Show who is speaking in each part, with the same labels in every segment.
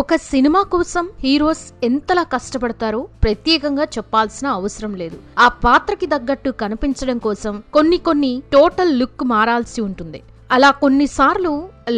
Speaker 1: ఒక సినిమా కోసం హీరోస్ ఎంతలా కష్టపడతారో ప్రత్యేకంగా చెప్పాల్సిన అవసరం లేదు. ఆ పాత్రకి తగ్గట్టు కనిపించడం కోసం కొన్ని కొన్ని టోటల్ లుక్ మారాల్సి ఉంటుంది. అలా కొన్నిసార్లు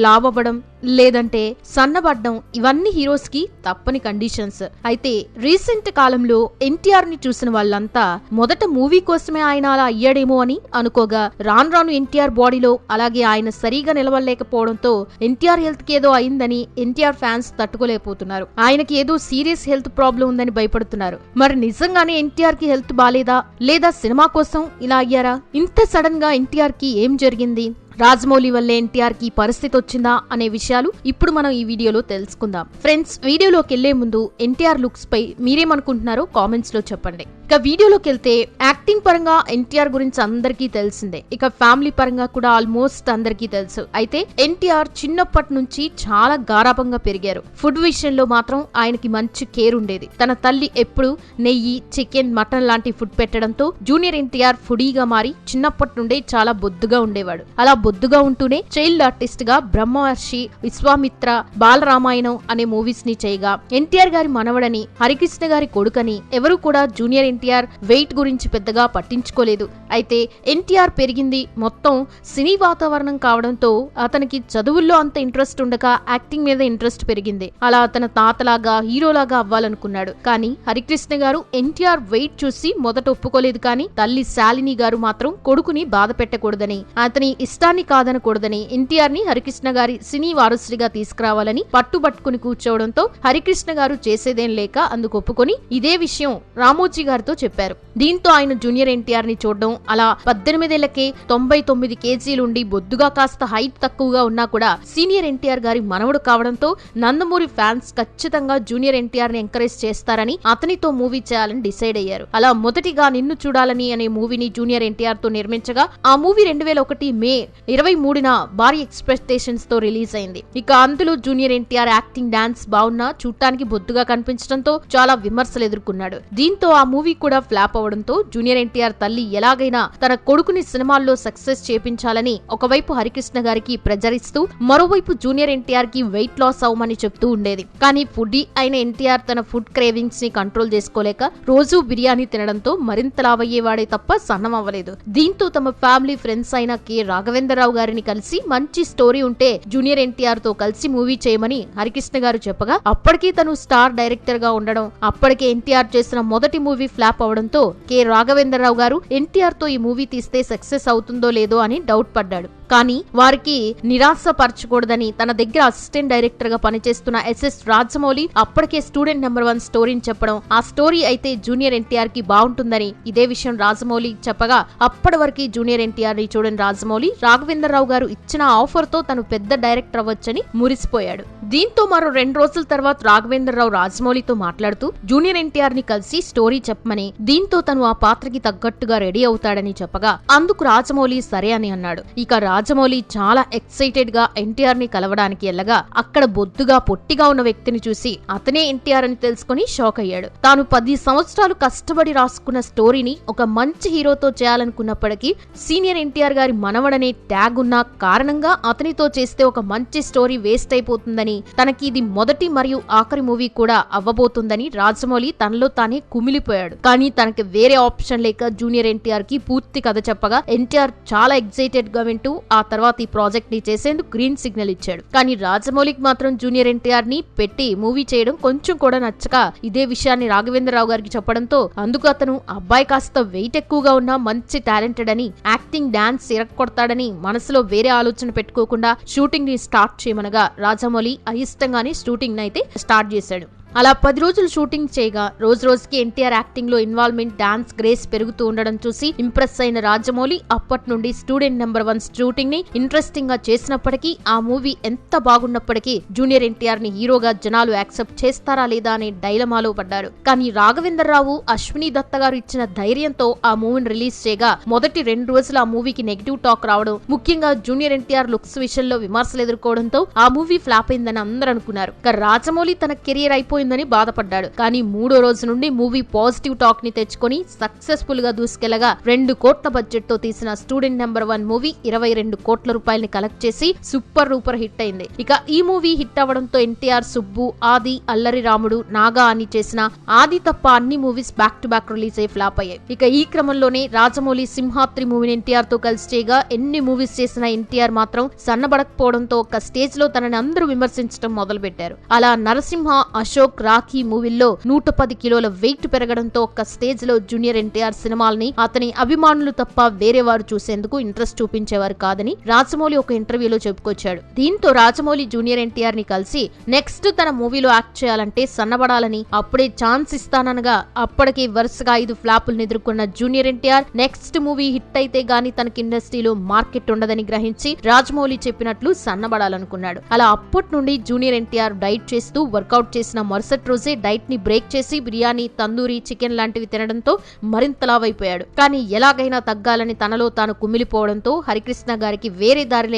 Speaker 1: లావవ్వడం లేదంటే సన్నబడ్డం ఇవన్నీ హీరోస్కి తప్పని కండిషన్స్. అయితే రీసెంట్ కాలంలో ఎన్టీఆర్ని చూసిన వాళ్ళంతా మొదట మూవీ కోసమే ఆయన అలా అయ్యాడేమో అని అనుకోగా రాను రాను ఎన్టీఆర్ బాడీలో అలాగే ఆయన సరిగా నిలవలేకపోవడంతో ఎన్టీఆర్ హెల్త్కి ఏదో అయిందని ఎన్టీఆర్ ఫ్యాన్స్ తట్టుకోలేకపోతున్నారు. ఆయనకి ఏదో సీరియస్ హెల్త్ ప్రాబ్లం ఉందని భయపడుతున్నారు. మరి నిజంగానే ఎన్టీఆర్కి హెల్త్ బాలేదా? లేదా సినిమా కోసం ఇలా అయ్యారా? ఇంత సడన్గా ఎన్టీఆర్కి ఏం జరిగింది? రాజమౌళి వల్లే ఎన్టీఆర్కి పరిస్థితి వచ్చిందా అనే విషయాలు ఇప్పుడు మనం ఈ వీడియోలో తెలుసుకుందాం. ఫ్రెండ్స్ వీడియోలోకి వెళ్ళే ముందు ఎన్టీఆర్ లుక్స్ పై మీరేమనుకుంటున్నారో కామెంట్స్లో చెప్పండి. ఇక వీడియోలోకి వెళ్తే యాక్టింగ్ పరంగా ఎన్టీఆర్ గురించి అందరికీ తెలిసిందే. ఇక ఫ్యామిలీ పరంగా కూడా ఆల్మోస్ట్ అందరికీ తెలుసు. అయితే ఎన్టీఆర్ చిన్నప్పటి నుంచి చాలా గారాభంగా పెరిగారు. ఫుడ్ విషయంలో మాత్రం ఆయనకి మంచి కేర్ ఉండేది. తన తల్లి ఎప్పుడు నెయ్యి చికెన్ మటన్ లాంటి ఫుడ్ పెట్టడంతో జూనియర్ ఎన్టీఆర్ ఫుడీగా మారి చిన్నప్పటి నుండే చాలా బొద్దుగా ఉండేవాడు. అలా బొద్దుగా ఉంటూనే చైల్డ్ ఆర్టిస్ట్గా బ్రహ్మవర్షి విశ్వామిత్ర బాలరామాయణం అనే మూవీస్ని చేయగా ఎన్టీఆర్ గారి మనవడని హరికృష్ణ గారి కొడుకని ఎవరు కూడా జూనియర్ ఎన్టీఆర్ వెయిట్ గురించి పెద్దగా పట్టించుకోలేదు. అయితే ఎన్టీఆర్ పెరిగింది మొత్తం సినీ వాతావరణం కావడంతో అతనికి చదువుల్లో అంత ఇంట్రెస్ట్ ఉండక యాక్టింగ్ మీద ఇంట్రెస్ట్ పెరిగింది. అలా అతను తాతలాగా హీరోలాగా అవ్వాలనుకున్నాడు. కానీ హరికృష్ణ గారు ఎన్టీఆర్ వెయిట్ చూసి మొదట ఒప్పుకోలేదు కానీ తల్లి శాలిని గారు మాత్రం కొడుకుని బాధ పెట్టకూడదని అతని ఇష్టాన్ని కాదనకూడదని ఎన్టీఆర్ని హరికృష్ణ గారి సినీ వారసుడిగా తీసుకురావాలని పట్టుబట్టుకుని కూర్చోవడంతో హరికృష్ణ గారు చేసేదేం లేక అందుకు ఒప్పుకొని ఇదే విషయం రామోజీ గారితో చెప్పారు. దీంతో ఆయన జూనియర్ ఎన్టీఆర్ని చూడడం అలా పద్దెనిమిదేళ్ళకే తొంభై తొమ్మిది కేజీలుండి బొద్దుగా కాస్త హైట్ తక్కువగా ఉన్నా కూడా సీనియర్ ఎన్టీఆర్ గారి మనవడు కావడంతో నందమూరి ఫ్యాన్స్ ఖచ్చితంగా జూనియర్ ఎన్టీఆర్ని ఎంకరేజ్ చేస్తారని అతనితో మూవీ చేయాలని డిసైడ్ అయ్యారు. అలా మొదటిగా నిన్ను చూడాలని అనే మూవీని జూనియర్ ఎన్టీఆర్తో నిర్మించగా ఆ మూవీ రెండు వేల ఒకటి మే ఇరవై మూడున భారీ ఎక్స్పెక్టేషన్స్తో రిలీజ్ అయింది ఇక అందులో జూనియర్ ఎన్టీఆర్ యాక్టింగ్ డాన్స్ బాగున్నా చూడటానికి బొద్దుగా కనిపించడంతో చాలా విమర్శలు ఎదుర్కొన్నాడు. దీంతో ఆ మూవీ కూడా ఫ్లాప్ అవడంతో జూనియర్ ఎన్టీఆర్ తల్లి ఎలాగైనా తన కొడుకుని సినిమాల్లో సక్సెస్ చేపించాలని ఒకవైపు హరికృష్ణ గారికి ప్రజరిస్తూ మరోవైపు జూనియర్ ఎన్టీఆర్కి వెయిట్ లాస్ అవ్వమని చెప్తూ ఉండేది. కానీ ఫుడీ అయిన ఎన్టీఆర్ తన ఫుడ్ క్రేవింగ్స్ని కంట్రోల్ చేసుకోలేక రోజు బిర్యానీ తినడంతో మరింత లావయ్యేవాడే తప్ప సన్నం అవ్వలేదు దీంతో తమ ఫ్యామిలీ ఫ్రెండ్స్ అయిన కె. రాఘవేంద్ర రావు గారిని కలిసి మంచి స్టోరీ ఉంటే జూనియర్ ఎన్టీఆర్తో కలిసి మూవీ చేయమని హరికృష్ణ గారు చెప్పగా అప్పటికీ తను స్టార్ డైరెక్టర్గా ఉండడం అప్పటికే ఎన్టీఆర్ చేసిన మొదటి మూవీ ఫ్లాప్ అవడంతో కె. రాఘవేంద్రరావు గారు ఎన్టీఆర్తో ఈ మూవీ తీస్తే సక్సెస్ అవుతుందో లేదో అని డౌట్ పడ్డాడు. కానీ వారికి నిరాశపరచకూడదని తన దగ్గర అసిస్టెంట్ డైరెక్టర్గా పనిచేస్తున్న ఎస్ఎస్ రాజమౌళి అప్పటికే స్టూడెంట్ నెంబర్ వన్ స్టోరీని చెప్పడం. ఆ స్టోరీ అయితే జూనియర్ ఎన్టీఆర్కి బాగుంటుందని ఇదే విషయం రాజమౌళి చెప్పగా అప్పటి వరకు జూనియర్ ఎన్టీఆర్ని చూడని రాజమౌళి రాఘవేంద్రరావు గారు ఇచ్చిన ఆఫర్తో తను పెద్ద డైరెక్టర్ అవ్వచ్చని మురిసిపోయాడు. దీంతో మరో రెండు రోజుల తర్వాత రాఘవేంద్రరావు రాజమౌళితో మాట్లాడుతూ జూనియర్ ఎన్టీఆర్ని కలిసి స్టోరీ చెప్పమని దీంతో తను ఆ పాత్రకి తగ్గట్టుగా రెడీ అవుతాడని చెప్పగా అందుకు రాజమౌళి సరే అని అన్నాడు. ఇక రాజమౌళి చాలా ఎక్సైటెడ్గా ఎన్టీఆర్ని కలవడానికి వెళ్ళగా అక్కడ బొద్దుగా పొట్టిగా ఉన్న వ్యక్తిని చూసి అతనే ఎన్టీఆర్ అని తెలుసుకుని షాక్ అయ్యాడు. తాను పది సంవత్సరాలు కష్టపడి రాసుకున్న స్టోరీని ఒక మంచి హీరోతో చేయాలనుకున్నప్పటికీ సీనియర్ ఎన్టీఆర్ గారి మనవడనే ట్యాగ్ ఉన్న కారణంగా అతనితో చేస్తే ఒక మంచి స్టోరీ వేస్ట్ అయిపోతుందని తనకి ఇది మొదటి మరియు ఆఖరి మూవీ కూడా అవ్వబోతుందని రాజమౌళి తనలో తానే కుమిలిపోయాడు. కానీ తనకి వేరే ఆప్షన్ లేక జూనియర్ ఎన్టీఆర్కి పూర్తి కథ చెప్పగా ఎన్టీఆర్ చాలా ఎక్సైటెడ్గా వింటూ ఆ తర్వాత ఈ ప్రాజెక్ట్ని చేసేందుకు గ్రీన్ సిగ్నల్ ఇచ్చాడు. కానీ రాజమౌళికి మాత్రం జూనియర్ ఎన్టీఆర్ని పెట్టి మూవీ చేయడం కొంచెం కూడా నచ్చక ఇదే విషయాన్ని రాఘవేంద్రరావు గారికి చెప్పడంతో అందుకు అతను అబ్బాయి కాస్త వెయిట్ ఎక్కువగా ఉన్న మంచి టాలెంటెడ్ అని యాక్టింగ్ డాన్స్ ఇరక్కొడతాడని మనసులో వేరే ఆలోచన పెట్టుకోకుండా షూటింగ్ని స్టార్ట్ చేయమనగా రాజమౌళి అయిష్టంగానే షూటింగ్ అయితే స్టార్ట్ చేశాడు. అలా పది రోజులు షూటింగ్ చేయగా రోజు రోజుకి ఎన్టీఆర్ యాక్టింగ్లో ఇన్వాల్వ్మెంట్ డాన్స్ గ్రేస్ పెరుగుతూ ఉండడం చూసి ఇంప్రెస్ అయిన రాజమౌళి అప్పటి నుండి స్టూడెంట్ నెంబర్ వన్ షూటింగ్ని ఇంట్రెస్టింగ్గా చేసినప్పటికీ ఆ మూవీ ఎంత బాగున్నప్పటికీ జూనియర్ ఎన్టీఆర్ని హీరోగా జనాలు యాక్సెప్ట్ చేస్తారా లేదా అనే డైలమాలో పడ్డారు. కానీ రాఘవేంద్రరావు అశ్విని దత్త గారు ఇచ్చిన ధైర్యంతో ఆ మూవీని రిలీజ్ చేయగా మొదటి రెండు రోజులు ఆ మూవీకి నెగిటివ్ టాక్ రావడం ముఖ్యంగా జూనియర్ ఎన్టీఆర్ లుక్స్ విషయంలో విమర్శలు ఎదుర్కోవడంతో ఆ మూవీ ఫ్లాప్ అయిందని అందరూ అనుకున్నారు. రాజమౌళి తన కెరియర్ అయిపోయి అయిపోయిందని బాధపడ్డాడు. కానీ మూడో రోజు నుండి మూవీ పాజిటివ్ టాక్ని తెచ్చుకొని సక్సెస్ఫుల్గా దూసుకెళ్ళగా రెండు కోట్ల బడ్జెట్తో తీసిన స్టూడెంట్ నెంబర్ వన్ మూవీ ఇరవై రెండు కోట్ల రూపాయలని కలెక్ట్ చేసి సూపర్ రూపర్ హిట్ అయింది. ఇక ఈ మూవీ హిట్ అవ్వడంతో ఎన్టీఆర్ సుబ్బు ఆది అల్లరి రాముడు నాగా అని చేసిన ఆది తప్ప అన్ని movies back to back release అయ్యి ఫ్లాప్ అయ్యాయి. ఇక ఈ క్రమంలోనే రాజమౌళి సింహాద్రి మూవీని ఎన్టీఆర్తో కలిసి చేయగా ఎన్ని మూవీస్ చేసిన ఎన్టీఆర్ మాత్రం సన్నబడకపోవడంతో ఒక స్టేజ్లో తనని అందరూ విమర్శించడం మొదలు పెట్టారు అలా నరసింహ అశోక్ రాఖీ మూవీల్లో నూట పది కిలోల వెయిట్ పెరగడంతో ఒక స్టేజ్లో జూనియర్ ఎన్టీఆర్ సినిమాల్ని అతని అభిమానులు తప్ప వేరే వారు చూసేందుకు ఇంట్రెస్ట్ చూపించేవారు కాదని రాజమౌళి ఒక ఇంటర్వ్యూలో చెప్పుకొచ్చాడు. దీంతో రాజమౌళి జూనియర్ ఎన్టీఆర్ని కలిసి నెక్స్ట్ తన మూవీలో యాక్ట్ చేయాలంటే సన్నబడాలని అప్పుడే ఛాన్స్ ఇస్తాననగా అప్పటికే వరుసగా ఐదు ఫ్లాపులను ఎదుర్కొన్న junior NTR next movie hit అయితే గానీ తనకి ఇండస్ట్రీలో మార్కెట్ ఉండదని గ్రహించి రాజమౌళి చెప్పినట్లు సన్నబడాలనుకున్నాడు. అలా అప్పటి నుండి జూనియర్ ఎన్టీఆర్ డైట్ చేస్తూ వర్కౌట్ చేసిన మరుసటి రోజే డైట్ని బ్రేక్ చేసి బిర్యానీ తందూరి చికెన్ లాంటివి తినడంతో మరింత లావైపోయాడు. కానీ ఎలాగైనా తగ్గాలని తనలో తాను కుమిలిపోవడంతో హరికృష్ణ గారికి వేరే దారి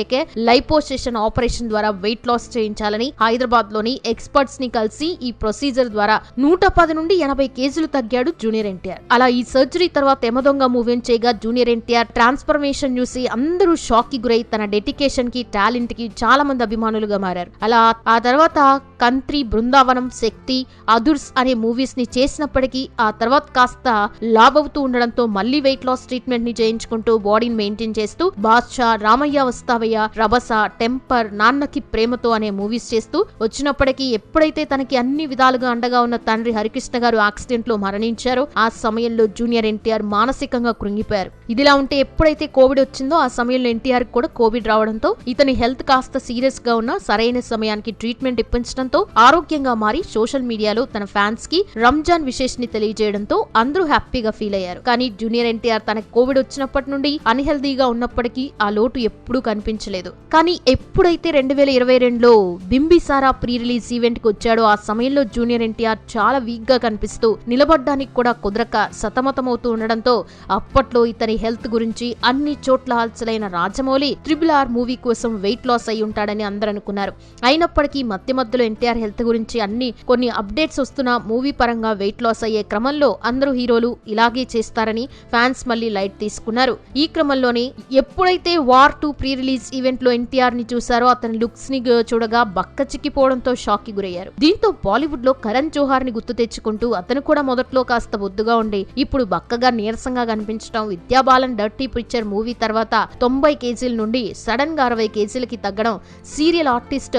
Speaker 1: లైపోసేషన్ ఆపరేషన్ ద్వారా వెయిట్ లాస్ చేయించాలని హైదరాబాద్లోని ఎక్స్పర్ట్స్ని కలిసి ఈ ప్రొసీజర్ ద్వారా నూట పది నుండి ఎనభై కేజీలు తగ్గాడు జూనియర్ ఎన్టీఆర్. అలా ఈ సర్జరీ తర్వాత ఎమదొంగ మూవీని చేయగా జూనియర్ ఎన్టీఆర్ ట్రాన్స్ఫర్మేషన్ చూసి అందరూ షాక్కి గురై తన డెడికేషన్కి టాలెంట్కి చాలా మంది అభిమానులుగా మారారు. అలా ఆ తర్వాత కంత్రి బృందావనం శక్తి అదుర్స్ అనే మూవీస్ని చేసినప్పటికీ ఆ తర్వాత కాస్త లావ్ అవుతూ ఉండడంతో మళ్ళీ వెయిట్ లాస్ ట్రీట్మెంట్ని చేయించుకుంటూ బాడీని మెయింటైన్ చేస్తూ బాద్షా రామయ్య వస్తావయ్య రభస టెంపర్ నాన్నకి ప్రేమతో అనే మూవీస్ చేస్తూ వచ్చినప్పటికీ ఎప్పుడైతే తనకి అన్ని విధాలుగా అండగా ఉన్న తండ్రి హరికృష్ణ గారు యాక్సిడెంట్లో మరణించారో ఆ సమయంలో జూనియర్ ఎన్టీఆర్ మానసికంగా కృంగిపోయారు. ఇదిలా ఉంటే ఎప్పుడైతే కోవిడ్ వచ్చిందో ఆ సమయంలో ఎన్టీఆర్ కూడా కోవిడ్ రావడంతో ఇతని హెల్త్ కాస్త సీరియస్గా ఉన్న సరైన సమయానికి ట్రీట్మెంట్ ఇప్పించడంతో ఆరోగ్యంగా మారి సోషల్ మీడియాలో తన ఫ్యాన్స్కి రంజాన్ విశేష్ని తెలియజేయడంతో అందరూ హ్యాపీగా ఫీల్ అయ్యారు. కానీ జూనియర్ ఎన్టీఆర్ తనకు కోవిడ్ వచ్చినప్పటి నుండి అన్హెల్దీగా ఉన్నప్పటికీ ఆ లోటు ఎప్పుడూ కనిపించలేదు. కానీ ఎప్పుడైతే రెండు వేల ఇరవై రెండులో బింబిసారా ప్రీ రిలీజ్ ఈవెంట్కి వచ్చాడో ఆ సమయంలో జూనియర్ ఎన్టీఆర్ చాలా వీక్గా కనిపిస్తూ నిలబడ్డానికి కూడా కుదరక సతమతమవుతూ ఉండడంతో అప్పట్లో ఇతని హెల్త్ గురించి అన్ని చోట్ల హల్చలైన రాజమౌళి త్రిబుల్ ఆర్ మూవీ కోసం వెయిట్ లాస్ అయి ఉంటాడని అందరూ అనుకున్నారు అయినప్పటికీ మధ్య మధ్యలో ఎన్టీఆర్ హెల్త్ గురించి అన్ని కొన్ని అప్డేట్స్ వస్తున్న మూవీ పరంగా వెయిట్ లాస్ అయ్యే క్రమంలో అందరూ హీరోలు ఇలాగే చేస్తారని ఫ్యాన్స్ మళ్ళీ లైట్ తీసుకున్నారు. ఈ క్రమంలోనే ఎప్పుడైతే వార్ టూ ప్రీ రిలీజ్ ఈవెంట్లో ఎన్టీఆర్ని చూసారో అతని లుక్స్ని చూడగా బక్క చిక్కిపోవడంతో షాక్కి గురయ్యారు. దీంతో బాలీవుడ్లో కరణ్ జోహార్ని గుర్తు తెచ్చుకుంటూ అతను కూడా మొదట్లో కాస్త బొద్దుగా ఉండి ఇప్పుడు బక్కగా నీరసంగా కనిపించడం విద్యాబాలన్ డర్టీ పిక్చర్ మూవీ తర్వాత తొంభై కేజీల నుండి సడన్గా అరవై కేజీలకి తగ్గడం సీరియల్ ఆర్టిస్ట్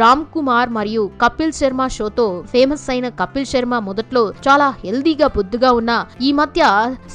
Speaker 1: రామ్ కుమార్ మరియు కపిల్ శర్మ షోతో ఫేమస్ అయిన కపిల్ శర్మ మొదట్లో చాలా హెల్దీగా బొద్దుగా ఉన్న ఈ మధ్య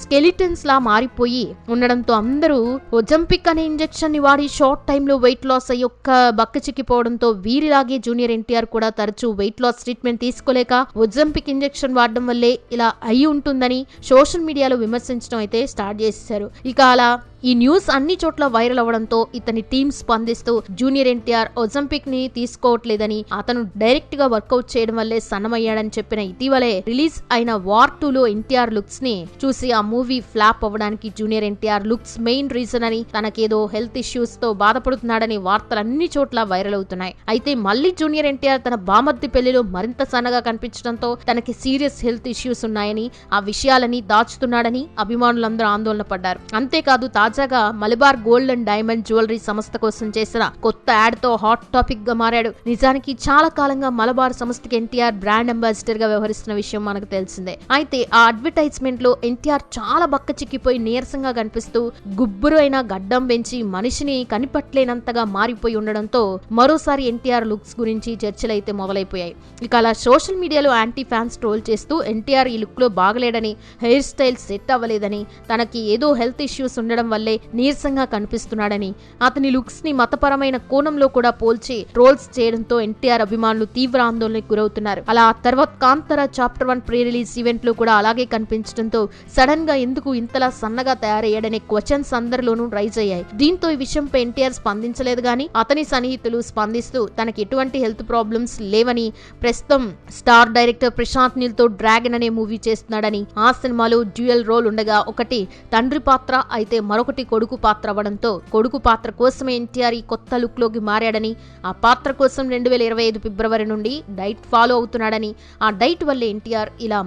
Speaker 1: స్కెలిటన్స్ లా మారిపోయి ఉండడంతో అందరూ ఒజంపిక్ అనే ఇంజెక్షన్ని వాడి షార్ట్ టైంలో వెయిట్ లాస్ అయ్యి ఒక్క బక్క చిక్కిపోవడంతో వీరిలాగే జూనియర్ ఎన్టీఆర్ కూడా తరచూ వెయిట్ లాస్ ట్రీట్మెంట్ తీసుకోలేక ఒజంపిక్ ఇంజెక్షన్ వాడడం వల్లే ఇలా అయి ఉంటుందని సోషల్ మీడియాలో విమర్శించడం అయితే స్టార్ట్ చేశారు ఇక అలా ఈ న్యూస్ అన్ని చోట్ల వైరల్ అవ్వడంతో ఇతని టీం స్పందిస్తూ జూనియర్ ఎన్టీఆర్ ఒజంపిక్ని తీసుకోవట్లేదని అతను డైరెక్ట్గా వర్కౌట్ చేయడం వల్లే సన్నమయ్యాడని చెప్పిన ఇటీవలే రిలీజ్ అయిన వార్ టూ లో ఎన్టీఆర్ లుక్స్ని చూసి ఆ మూవీ ఫ్లాప్ అవ్వడానికి junior NTR looks main reason అని తనకేదో హెల్త్ ఇష్యూస్తో బాధపడుతున్నాడని వార్తలు అన్ని చోట్ల వైరల్ అవుతున్నాయి. అయితే మళ్ళీ జూనియర్ ఎన్టీఆర్ తన బామర్ది పెళ్ళిలో మరింత సన్నగా కనిపించడంతో తనకి సీరియస్ హెల్త్ ఇష్యూస్ ఉన్నాయని ఆ విషయాలని దాచుతున్నాడని అభిమానులందరూ ఆందోళన పడ్డారు. అంతేకాదు తాజాగా Malabar gold and diamond jewellery సంస్థ కోసం చేసిన కొత్త యాడ్తో హాట్ టాపిక్గా మారాడు. నిజానికి చాలా కాలంగా మలబార్ సంస్థకి ఎన్టీఆర్ బ్రాండ్ అంబాసిడర్గా వ్యవహరిస్తున్న విషయం మనకు తెలిసిందే. అయితే ఆ అడ్వర్టైజ్మెంట్లో ఎన్టీఆర్ చాలా బక్క చిక్కిపోయి నీరసంగా కనిపిస్తూ గుబ్బురు అయిన గడ్డం పెంచి మనిషిని కనిపట్లేనంతగా మారిపోయి ఉండడంతో మరోసారి ఎన్టీఆర్ లుక్స్ గురించి చర్చలైతే మొదలైపోయాయి. ఇక అలా సోషల్ మీడియాలో యాంటీ ఫ్యాన్స్ ట్రోల్ చేస్తూ ఎన్టీఆర్ ఈ లుక్లో బాగలేడని హెయిర్ స్టైల్ సెట్ అవ్వలేదని తనకి ఏదో హెల్త్ ఇష్యూస్ ఉండడం వల్లే నీరసంగా కనిపిస్తున్నాడని. అతని లుక్స్ని మతపరమైన కోణంలో కూడా పోల్చి ట్రోల్స్ చేయడంతో ఎన్టీఆర్ అభిమానులు తీవ్ర ఆందోళనకు గురవుతున్నారు. అలా తర్వాత Kantara chapter one pre release ఈవెంట్లో కూడా అలాగే కనిపించడంతో సడన్గా ఎందుకు ఇంతలా సన్నగా తయారయ్యాడనే క్వశ్చన్స్ అందరిలోనూ రైజ్ అయ్యాయి. దీంతో ఈ విషయంపై ఎన్టీఆర్ స్పందించలేదు గాని అతని సన్నిహితులు స్పందిస్తూ తనకి ఎటువంటి హెల్త్ ప్రాబ్లమ్స్ లేవని ప్రస్తుతం స్టార్ డైరెక్టర్ ప్రశాంత్ నీల్తో డ్రాగన్ అనే మూవీ చేస్తున్నాడని ఆ సినిమాలో డ్యూయల్ రోల్ ఉండగా ఒకటి తండ్రి పాత్ర అయితే మరొక మరొకటి కొడుకు పాత్ర అవ్వడంతో కొడుకు పాత్ర కోసమే ఎన్టీఆర్ ఈ కొత్త లుక్లోకి మారాడని ఆ పాత్ర కోసం రెండు వేల ఇరవై ఐదు ఫిబ్రవరి నుండి డైట్ ఫాలో అవుతున్నాడని ఆ డైట్ వల్ల ఎన్టీఆర్ ఇలా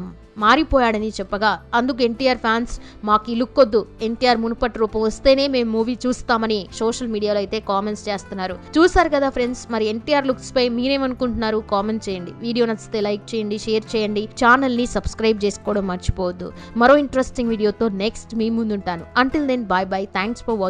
Speaker 1: మారిపోయాడని చెప్పగా అందుకు ఎన్టీఆర్ ఫ్యాన్స్ మాకు ఈ లుక్ వద్దు. ఎన్టీఆర్ మునుపటి రూపం వస్తేనే మేము మూవీ చూస్తామని సోషల్ మీడియాలో అయితే కామెంట్స్ చేస్తున్నారు. చూసారు కదా ఫ్రెండ్స్ మరి ఎన్టీఆర్ లుక్స్ పై మీరేమనుకుంటున్నారు? కామెంట్ చేయండి. వీడియో నచ్చితే లైక్ చేయండి షేర్ చేయండి. ఛానల్ని సబ్స్క్రైబ్ చేసుకోవడం మర్చిపోవద్దు. మరో ఇంట్రెస్టింగ్ వీడియోతో నెక్స్ట్ మీ ముందుంటాను. Until then bye bye thanks for watching